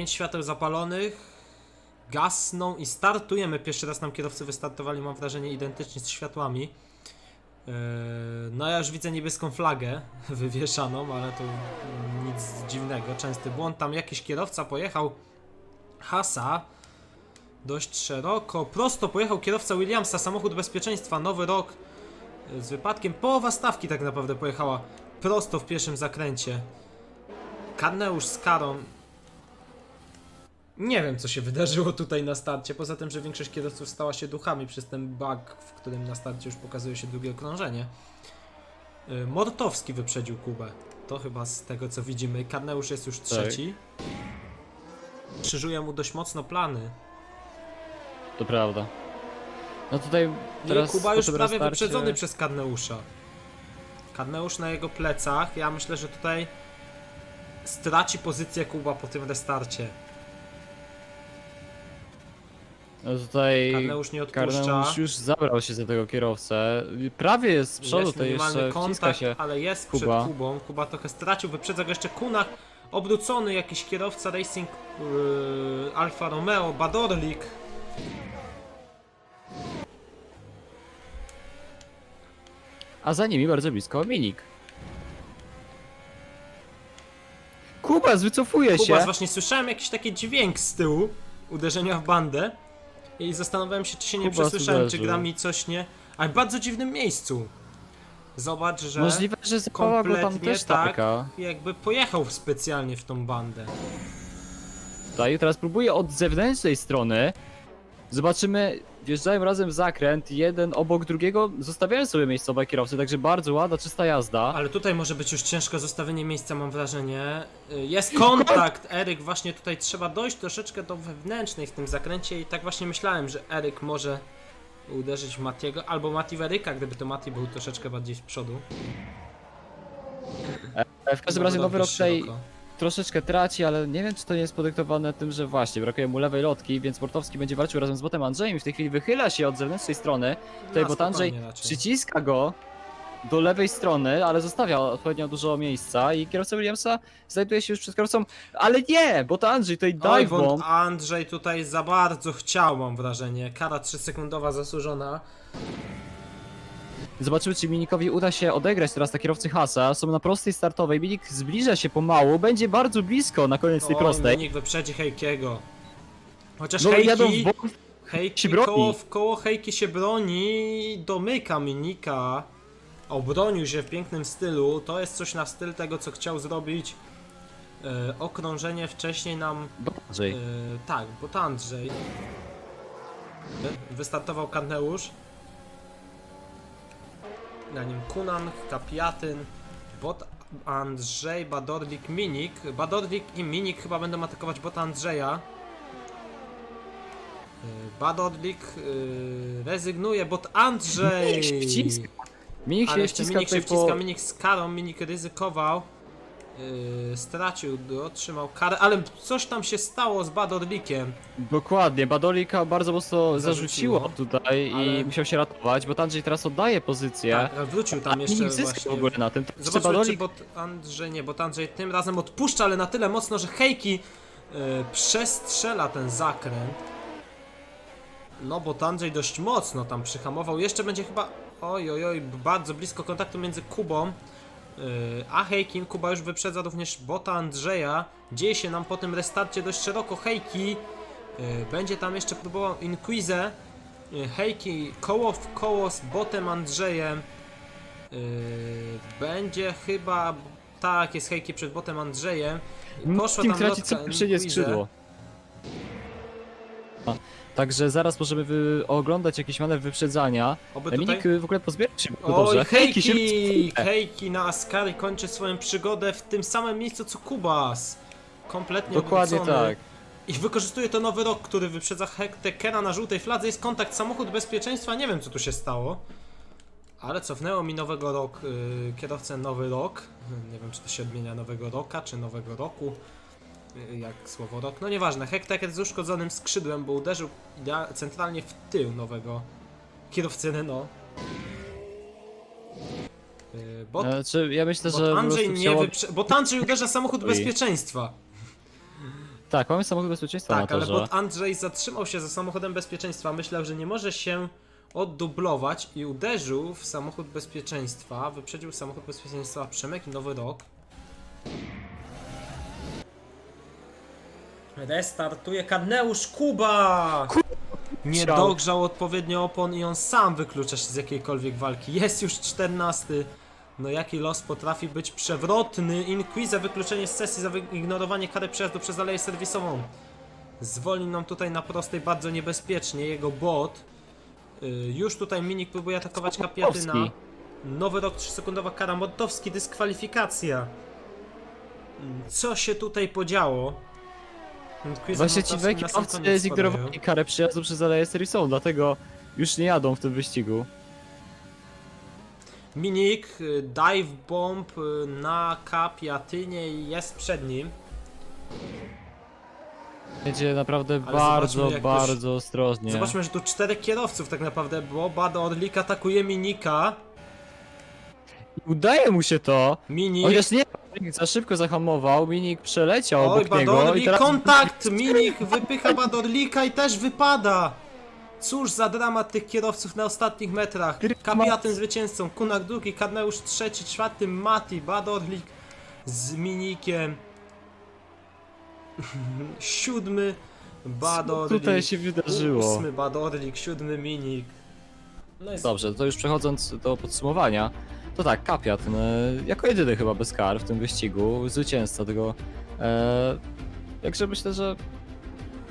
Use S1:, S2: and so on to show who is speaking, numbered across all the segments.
S1: Pięć świateł zapalonych. Gasną i startujemy. Pierwszy raz nam kierowcy wystartowali, mam wrażenie, identycznie z światłami. Yy, No ja już widzę niebieską flagę wywieszaną, ale to nic dziwnego, częsty błąd. Tam jakiś kierowca pojechał Hasa dość szeroko, prosto pojechał kierowca Williamsa, samochód bezpieczeństwa, nowy rok z wypadkiem. Połowa stawki tak naprawdę pojechała prosto w pierwszym zakręcie. Karneusz z karą. Nie wiem, co się wydarzyło tutaj na starcie, poza tym, że większość kierowców stała się duchami przez ten bug, w którym na starcie już pokazuje się drugie okrążenie. Y, Mortowski wyprzedził Kubę. To chyba z tego, co widzimy. Karneusz jest już trzeci. Krzyżuje mu dość mocno plany.
S2: To prawda. No tutaj teraz
S1: I Kuba już prawie
S2: restarcie-
S1: wyprzedzony przez Karneusza. Karneusz na jego plecach. Ja myślę, że tutaj straci pozycję Kuba po tym restarcie.
S2: No tutaj
S1: Karneusz nie odpuszcza.
S2: Karneusz już zabrał się za tego kierowcę. Prawie jest z przodu,
S1: jest
S2: to jeszcze
S1: kontakt,
S2: się.
S1: ale jest
S2: Kuba.
S1: przed Kubą. Kuba trochę stracił, wyprzedza go jeszcze Kunach. Obrócony jakiś kierowca Racing yy, Alfa Romeo, Badorlik.
S2: A za nimi bardzo blisko Minik. Kuba wycofuje się.
S1: Kuba, właśnie słyszałem jakiś taki dźwięk z tyłu uderzenia w bandę i zastanawiałem się, czy się nie
S2: Kuba
S1: przesłyszałem, czy
S2: uderzył.
S1: gra mi coś nie... Ale w bardzo dziwnym miejscu. Zobacz, że
S2: Możliwe, że zapała go tam
S1: kompletnie
S2: też
S1: tak,
S2: taka.
S1: jakby pojechał specjalnie w tą bandę.
S2: Tutaj teraz próbuje od zewnętrznej strony. Zobaczymy, wjeżdżają razem w zakręt, jeden obok drugiego, zostawiają sobie miejscowe kierowcy, także bardzo ładna, czysta jazda.
S1: Ale tutaj może być już ciężko zostawienie miejsca, mam wrażenie. Y, Jest kontakt, Eryk, właśnie tutaj trzeba dojść troszeczkę do wewnętrznej w tym zakręcie i tak właśnie myślałem, że Eryk może uderzyć w Matiego, albo Mati w Eryka, gdyby to Mati był troszeczkę bardziej z przodu.
S2: E, W każdym razie nowy rok tutaj
S1: szeroko.
S2: Troszeczkę traci, ale nie wiem czy to nie jest podyktowane tym, że właśnie brakuje mu lewej lotki, więc Mortowski będzie walczył razem z botem Andrzejem i w tej chwili wychyla się od zewnętrznej strony. Tutaj bot Andrzej
S1: raczej.
S2: przyciska go do lewej strony, ale zostawia odpowiednio dużo miejsca i kierowca Williamsa znajduje się już przed kierowcą, ale nie, bo to Andrzej tutaj
S1: Oj,
S2: dive
S1: bo
S2: bomb.
S1: Andrzej tutaj za bardzo chciał, mam wrażenie. Kara 3-sekundowa zasłużona.
S2: Zobaczymy, czy Minikowi uda się odegrać teraz na kierowcy Hasa. Są na prostej startowej. Minik zbliża się pomału, będzie bardzo blisko na koniec tej prostej.
S1: Minik wyprzedzi Hejkiego. Chociaż
S2: No jadą w
S1: Hejki,
S2: bok.
S1: Hejki
S2: się broni.
S1: koło, w koło Hejki się broni, domyka Minika. Obronił się w pięknym stylu. To jest coś na styl tego, co chciał zrobić. E, okrążenie wcześniej nam.
S2: Bot Andrzej.
S1: E, tak, bo to Andrzej. Wystartował Karneusz. Na nim Kunan, Kapiatyn, bot Andrzej, Badorlik, Minik. Badorlik i Minik chyba będą atakować bota Andrzeja. E, Badorlik e, rezygnuje, bot Andrzej!
S2: Minik się wciska. Minik się
S1: Ale jeszcze
S2: wciska
S1: Minik się wciska,
S2: po...
S1: Minik z karą, Minik ryzykował. Yy, stracił, otrzymał karę, ale coś tam się stało z Badorlikiem.
S2: Dokładnie, Badolika bardzo mocno
S1: Zarzuciło,
S2: zarzuciło tutaj
S1: ale-
S2: i musiał się ratować, bo Andrzej teraz oddaje pozycję.
S1: Tak, wrócił tam jeszcze
S2: zyska
S1: właśnie.
S2: w ogóle na tym. Także
S1: Zobaczmy, czy
S2: Badolik
S1: bot Andrzej, nie, bot Andrzej tym razem odpuszcza, ale na tyle mocno, że Hejki yy, przestrzela ten zakręt. No, bot Andrzej dość mocno tam przyhamował. Jeszcze będzie chyba, oj, oj, oj, bardzo blisko kontaktu między Kubą a Hejkim. Kuba już wyprzedza również bota Andrzeja. Dzieje się nam po tym restarcie dość szeroko. Hejki yy, będzie tam jeszcze próbował Inquizę. Yy, Hejki koło w koło z botem Andrzejem. Będzie chyba. Tak, jest hejki przed botem Andrzejem. Poszła
S2: Team
S1: tam
S2: traci
S1: lotka
S2: co skrzydło. Także zaraz możemy wy- oglądać jakiś manewr wyprzedzania.
S1: Oby tutaj...
S2: Minik y, w ogóle pozbierał się bardzo
S1: Oj,
S2: dobrze.
S1: hejki! Hejki, na Askari kończy swoją przygodę w tym samym miejscu co Kubas. Kompletnie
S2: Dokładnie
S1: odwrócony.
S2: tak.
S1: I wykorzystuje to nowy rok, który wyprzedza Hektekera na żółtej fladze. Jest kontakt samochód bezpieczeństwa. Nie wiem co tu się stało. Ale cofnęło mi nowego rok, yy, kierowcę nowy rok. Nie wiem czy to się odmienia nowego roka, czy nowego roku. Yy, jak słowo rok. No nieważne. Hekteker z uszkodzonym skrzydłem, bo uderzył centralnie w tył nowego kierowcy Renault. Yy, bot
S2: Znaczy, ja myślę, że
S1: Andrzej nie
S2: chciał...
S1: wyprze... Bo Andrzej uderza samochód bezpieczeństwa.
S2: Tak, mamy samochód bezpieczeństwa
S1: Tak, ale bot Andrzej zatrzymał się za samochodem bezpieczeństwa. Myślał, że nie może się oddublować i uderzył w samochód bezpieczeństwa. Wyprzedził samochód bezpieczeństwa Przemek i Nowy Rok. Restartuje Kadneusz Kuba! Nie dogrzał odpowiednio opon i on sam wyklucza się z jakiejkolwiek walki. Jest już 14. No jaki los potrafi być przewrotny? Inquiza wykluczenie z sesji za wyignorowanie kary przejazdu przez aleję serwisową. Zwolni nam tutaj na prostej bardzo niebezpiecznie jego bot. Y, Już tutaj Minik próbuje atakować Kapiatyna.
S2: Mordowski.
S1: Nowy rok 3-sekundowa kara. Mordowski dyskwalifikacja. Co się tutaj podziało?
S2: Właśnie ci
S1: koniec
S2: zignorowali karę przyjazdu przez Aleję Serwisową, dlatego już nie jadą w tym wyścigu.
S1: Minik, y, dive bomb y, na Kapiatynie jest przed nim.
S2: Będzie naprawdę
S1: Ale
S2: bardzo,
S1: jak
S2: bardzo ostrożnie.
S1: Zobaczmy, że tu czterech kierowców tak naprawdę było. Bada Orlik atakuje Minika.
S2: Udaje mu się to!
S1: Minik.
S2: Chociaż nie, za szybko zahamował, Minik przeleciał
S1: Oj,
S2: obok niego i
S1: Badorlik,
S2: teraz...
S1: kontakt! Minik wypycha Badorlika i też wypada! Cóż za dramat tych kierowców na ostatnich metrach. Kapiatyn zwycięzcą, Kunak drugi, Kadneusz trzeci, czwarty, Mati, Badorlik z Minikiem. Siódmy, Badorlik.
S2: tutaj się wydarzyło?
S1: Ósmy, Badorlik, siódmy, Minik. No i
S2: Dobrze, to już przechodząc do podsumowania, to tak, Kapiat, no, jako jedyny chyba bez kar w tym wyścigu, zwycięzca tego, e, jakże myślę, że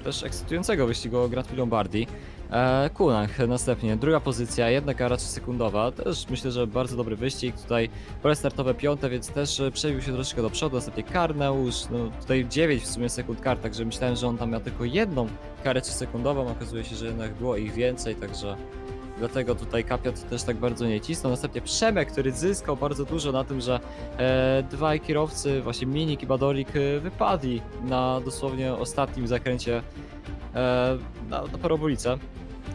S2: też ekscytującego wyścigu o Grand Prix Lombardii. E, Kunang następnie, druga pozycja, jedna kara 3 sekundowa, też myślę, że bardzo dobry wyścig, tutaj pole startowe piąte, więc też przebił się troszeczkę do przodu, następnie Karneusz, no tutaj 9 w sumie sekund kar, także myślałem, że on tam miał tylko jedną karę 3 sekundową, okazuje się, że jednak było ich więcej, także Dlatego tutaj Kapiat też tak bardzo nie cisnął. Następnie Przemek, który zyskał bardzo dużo na tym, że e, dwaj kierowcy, właśnie Minik i Badorik, e, wypadli na dosłownie ostatnim zakręcie e, na, na parabolicę.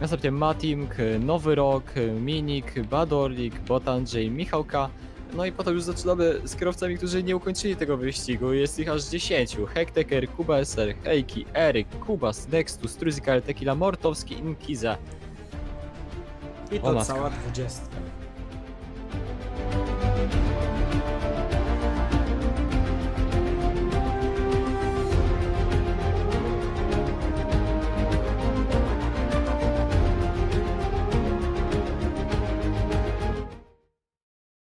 S2: Następnie Matimk, e, Nowy Rok, e, Minik, Badorik, Botandrzej, Michałka. No i potem już zaczynamy z kierowcami, którzy nie ukończyli tego wyścigu. Jest ich aż 10. Hekteker, Kuba SR, Heiki, Eryk, Kubas, Nextus, Truzikal, Tequila, Mortowski, Inkiza.
S1: I to
S2: matka.
S1: cała dwudziestka.